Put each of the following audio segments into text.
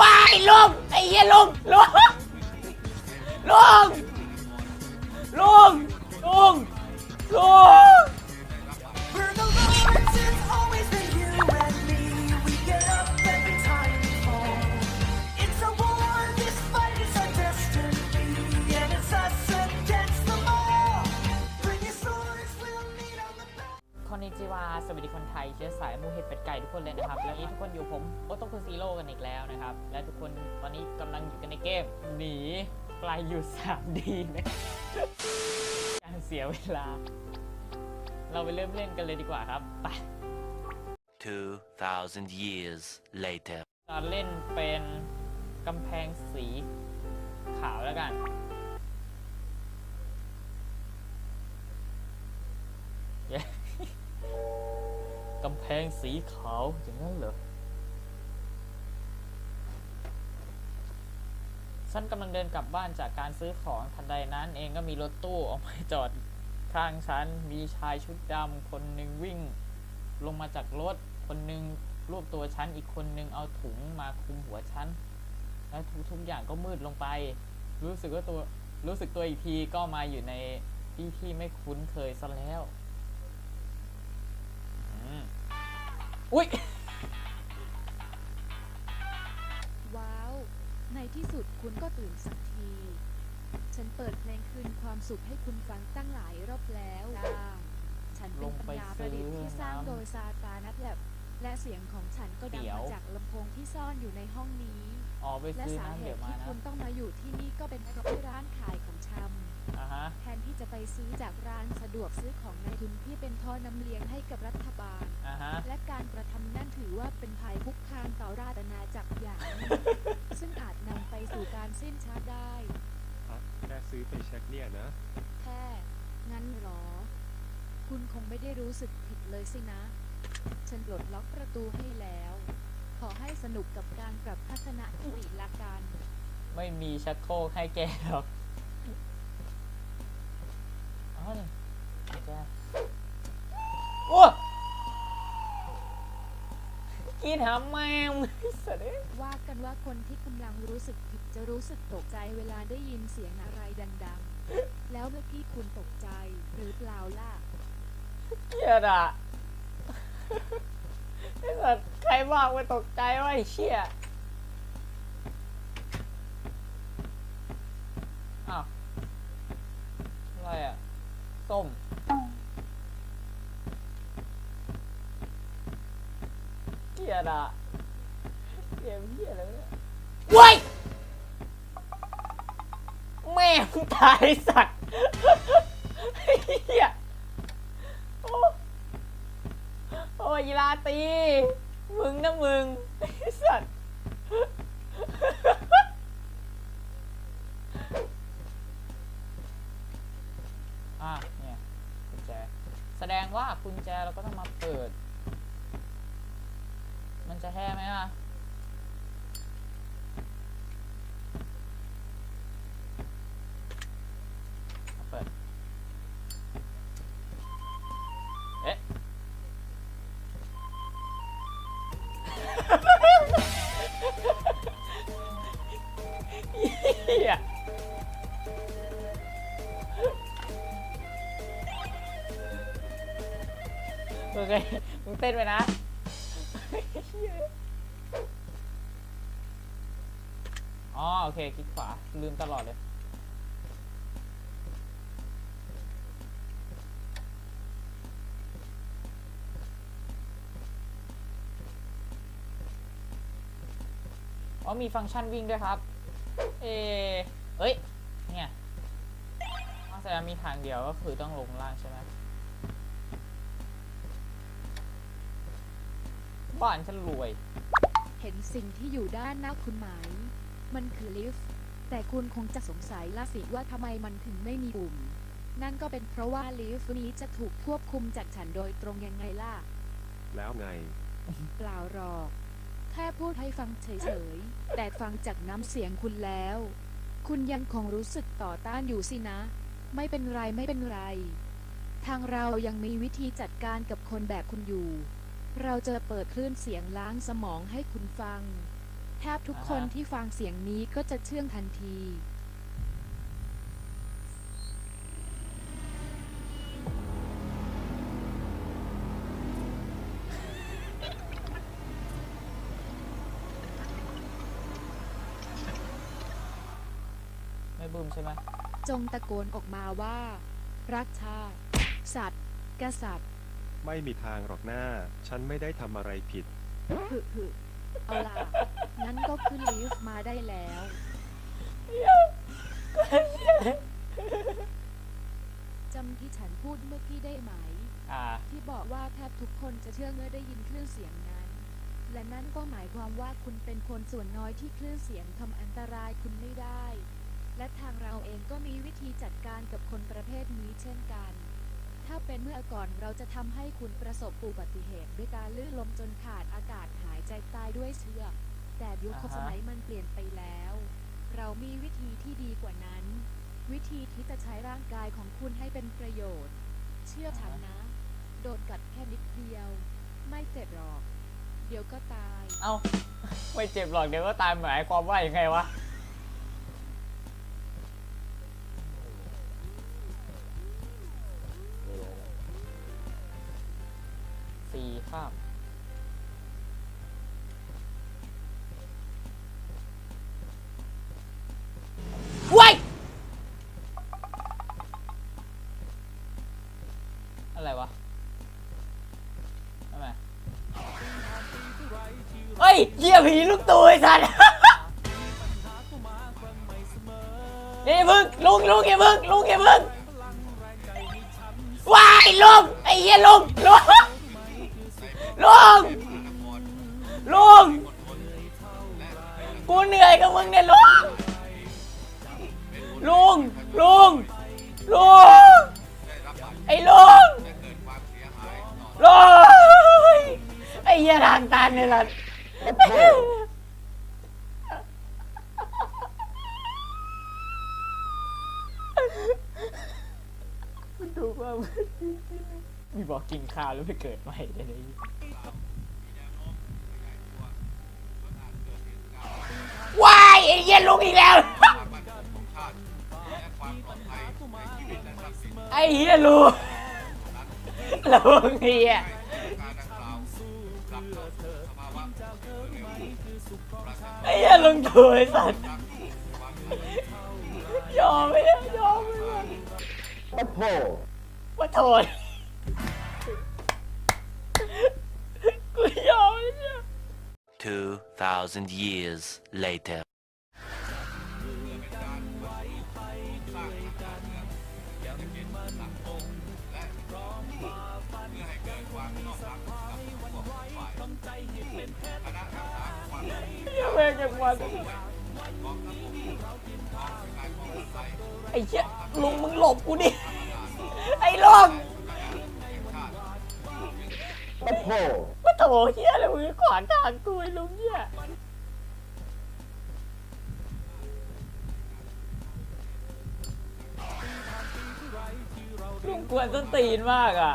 ว้ายลุงไอ้เหี้ยลงลุงลุงลุงลุงลุง อสายมูเห็ดเป็ดไก่ทุกคนเลยนะครับและนี้ทุกคนอยู่ผมโอโตคุซีโร่กันอีกแล้วนะครับ และทุกคนตอนนี้กำลังอยู่กันในเกมหนีไกลอยู่ 3D นะการเสียเวลา เราไปเริ่มเล่นกันเลยดีกว่าครับไป 2,000 years later. เราเล่นเป็นกำแพงสีขาวแล้วกัน กำแพงสีขาวอย่างนั้นเหรอ ฉันกำลังเดินกลับบ้านจากการซื้อของทันใดนั้นเองก็มีรถตู้ออกมาจอดข้างฉัน มีชายชุดดำคนหนึ่งวิ่ง ลงมาจากรถ คนหนึ่งรวบตัวฉัน อีกคนหนึ่งเอาถุงมาคลุมหัวฉัน แล้วทุกทุกอย่างก็มืดลงไป รู้สึกว่าตัวรู้สึกตัวอีกทีก็มาอยู่ในที่ที่ไม่คุ้นเคยซะแล้วอืม อุ้ยว้าว ในที่สุดคุณก็ตื่นสักที ฉันเปิดเพลงคืนความสุขให้คุณฟังตั้งหลายรอบแล้วล่ะฉันเป็นปัญญาประดิษฐ์ที่สร้างโดยซาตานัทแลบและเสียงของฉันก็ดังมาจากลำโพงที่ซ่อนอยู่ในห้องนี้ออกไปและซื้อสาน้ำเหเดี๋ยตุวมาที่นะคุณต้องมาอยู่ที่นี่ก็เป็นเพราะที่ร้านขายของชำ อ่าฮะ แทนที่จะไปซื้อจากร้านสะดวกซื้อของนายทุนที่เป็นท่อนำเลี้ยงให้กับรัฐบาล อ่าฮะ และการกระทำนั่นถือว่าเป็นภัยคุกคามต่อราชอาณาจักรอย่างหนึ่ง ซึ่งอาจนำไปสู่การสิ้นชาติได้ ครับแค่ซื้อไปเช็คเนี่ยนะ แค่ งั้นเหรอ คุณคงไม่ได้รู้สึกผิดเลยสินะ ฉันปลดล็อกประตูให้แล้ว ขอให้สนุกกับการปรับทัศนคติละกัน ไม่มีชักโครกให้แกหรอก กินหาแมวสัตว์เอ้ยว่ากันว่าคนที่กำลังรู้สึกผิดจะรู้สึกตกใจเวลาได้ยินเสียงอะไรดังๆ แล้วเมื่อกี้คุณตกใจหรือเปล่าล่ะเกลียดอะไอ้สัตว์ใครบอกว่าตกใจว่าไอ้เชี่ยอ้าวอะไรอะส้ม เกลี ยดอะเกมเฮียอะไรวะเนี่ยเว้ยแม่มึงตายไอ้สัตว์ไอ้เฮียโอ้โอ้ยลาตี มึงนะมึงไอ้สัตว์อะเนี่ยกุญแจ แสดงว่ากุญแจเราก็ต้องมาเปิด มันจะแท้ไหมอะเอาเปิด เอ๊ะ เหี้ยโอเคมึงเต้นไปนะ โอเค คลิกขวา ลืมตลอดเลยอ๋อมีฟังก์ชันวิ่งด้วยครับ เอเอ้ย เนี่ยอ๋อแสดงมีทางเดียวก็คือต้องลงล่างใช่ไหมบ้านฉันรวย เห็นสิ่งที่อยู่ด้านหน้าคุณไหม มันคือลิฟต์ แต่คุณคงจะสงสัยละสิว่าทำไมมันถึงไม่มีปุ่ม นั่นก็เป็นเพราะว่าลิฟต์นี้จะถูกควบคุมจากฉันโดยตรงยังไงล่ะ แล้วไง เปล่าหรอก แค่พูดให้ฟังเฉยๆ แต่ฟังจากน้ำเสียงคุณแล้ว คุณยังคงรู้สึกต่อต้านอยู่สินะ ไม่เป็นไรไม่เป็นไร ทางเรายังมีวิธีจัดการกับคนแบบคุณอยู่ เราจะเปิดคลื่นเสียงล้างสมองให้คุณฟัง แทบทุกคนที่ฟังเสียงนี้ก็จะเชื่องทันที ไม่บึ้มใช่ไหมจงตะโกนออกมาว่า รักชาติ สัตว์ กษัตริย์ ไม่มีทางหรอกหน้า ฉันไม่ได้ทำอะไรผิด หึหึ เอาล่ะงั้นก็ขึ้นลิฟต์มาได้แล้ว จำที่ฉันพูดเมื่อกี้ได้ไหม อ่า ที่บอกว่าแทบทุกคนจะเชื่อเมื่อได้ยินคลื่นเสียงนั้น และนั่นก็หมายความว่าคุณเป็นคนส่วนน้อยที่คลื่นเสียงทำอันตรายคุณไม่ได้ และทางเราเองก็มีวิธีจัดการกับคนประเภทนี้เช่นกัน ถ้าเป็นเมื่อก่อนเราจะทำให้คุณประสบอุบัติเหตุ ด้วยการลื่นล้มจนขาดอากาศหายใจตายด้วยเชือก แต่ยุคอ่าฮะ สมัยมันเปลี่ยนไปแล้ว เรามีวิธีที่ดีกว่านั้น วิธีที่จะใช้ร่างกายของคุณให้เป็นประโยชน์ เชื่อฉันนะ โดนกัดแค่นิดเดียว ไม่เจ็บหรอก เดี๋ยวก็ตาย เอ้า ไม่เจ็บหรอกเดี๋ยวก็ตายหมายความว่ายังไงวะ ข้ามว้ายอะไรวะทำไมเฮ้ยเหี้ยผีลูกตัวไอ้สัตว์เฮ้ยมึงลุงลุงอย่ามึงลุงอย่ามึงว้ายลุงไอ้เหี้ยลุงลุง ลุงลุงกูเหนื่อยกับมึงเนี่ยลุงลุงลุงลุงไอ้ลุงลุงไอ้เหี้ยทางตันเนี่ยล่ะ มีบอกกินข้าวแล้วไปเกิดใหม่ได้เลยว้ายไอ้เหี้ย็นลุงอีกแล้ว ไอ้เหี้ยลุงลุงเฮียไอ้เหี้ยลุงถูไอ้สัตว์ยอมไหมเนี่ยยอมไหมวะว่าโทษ 2,000 years later. ยังแม่งยังวันไอ้เหี้ยลุงมึงหลบกูดิ ไอ้ลุงมาโถมา โถเหี้ยอะไรมึงขวางทางกูไอ้ลุงเหี้ยลุงกวนต้นตีนมากอะ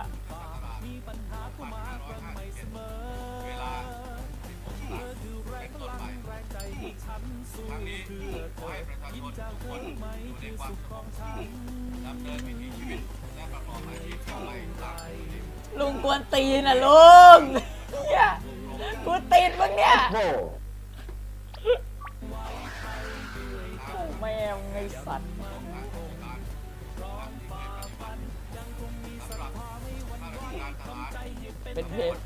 ลุงกวนตีนอะลุง กวนตีนมึงเนี่ยโอ้แม่งไงสัตว์เป็นเพชร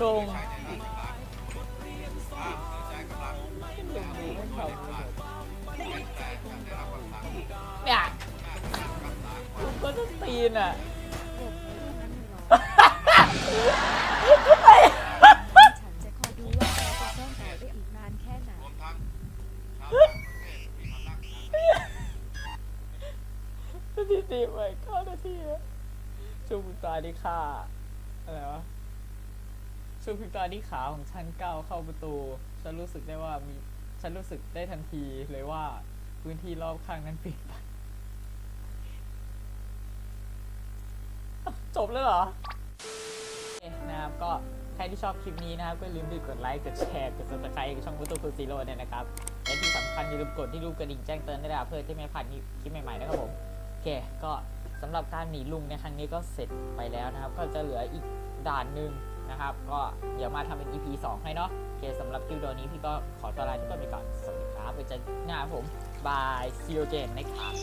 ลุง อะฉันจะคอยดูว่าเราจะซ่อนต่อได้อีกนานแค่ไหนนาทีตีไปเก้านาทีอะช่วงพริตาที่ขาอะไรวะช่วงพริตาที่ขาของฉันก้าวเข้าประตู ฉันรู้สึกได้ว่ามี ฉันรู้สึกได้ทันทีเลยว่า พื้นที่รอบข้างนั้นเปลี่ยนไป จบแล้วเหรอนะครับก็ใครที่ชอบคลิปนี้นะครับก็อย่าลืมกดไลค์กดแชร์กด subscribe ช่องพุทโธคูซีโร่เนี่ยนะครับและที่สำคัญอย่าลืมกดที่รูปกระดิ่งแจ้งเตือนด้วยนะเพื่อที่ไม่พลาดคลิปใหม่ๆนะครับผมโอเคก็สำหรับการหนีลุงในครั้งนี้ก็เสร็จไปแล้วนะครับ ก็จะเหลืออีกด่านหนึ่งนะครับ ก็เดี๋ยวมาทำเป็น EP 2 ให้เนาะโอเคสำหรับคลิปวิดีโอนี้พี่ก็ขอตัวลาทุกคนไปก่อนสวัสดีครับไว้เจอกันหน้าครับผมบาย see you again นะครับ